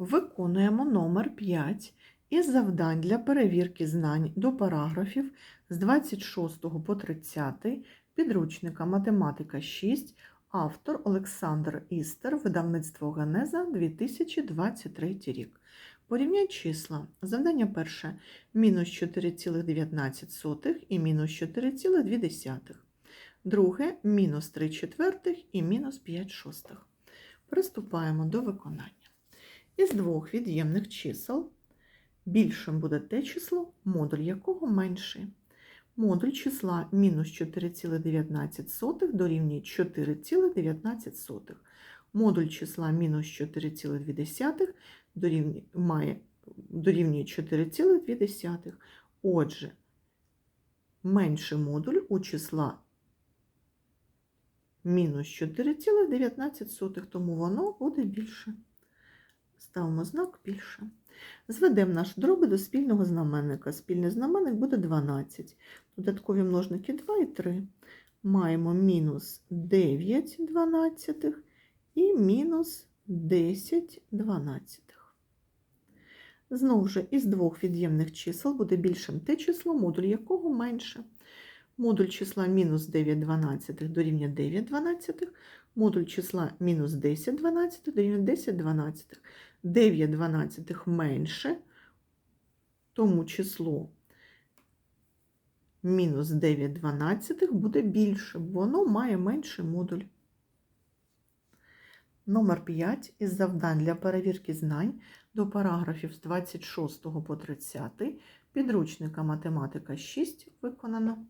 Виконуємо номер 5 із завдань для перевірки знань до параграфів з 26 по 30 підручника Математика 6, автор Олександр Істер, видавництво Генеза 2023 рік. Порівняй числа. Завдання перше мінус 4,19 і мінус 4,2. Друге мінус 3 четвертих і мінус 5 шостих. Приступаємо до виконання. Із двох від'ємних чисел більшим буде те число, модуль якого менший. Модуль числа мінус 4,19 дорівнює 4,19. Модуль числа мінус 4,2 дорівнює, має, дорівнює 4,2. Отже, менший модуль у числа мінус 4,19, тому воно буде більше. Ставимо знак більше. Зведемо наш дроби до спільного знаменника. Спільний знаменник буде 12. Додаткові множники 2 і 3. Маємо мінус 9 дванадцятих і мінус 10 дванадцятих. Знову ж, із двох від'ємних чисел буде більшим те число, модуль якого менше. Модуль числа мінус 9 дванадцятих дорівнює 9 дванадцятих, модуль числа мінус 10 дванадцятих дорівнює 10 дванадцятих. 9 дванадцятих менше, тому число мінус 9 дванадцятих буде більше, бо воно має менший модуль. Номер 5 із завдань для перевірки знань до параграфів з 26 по 30 підручника Математика 6 виконано.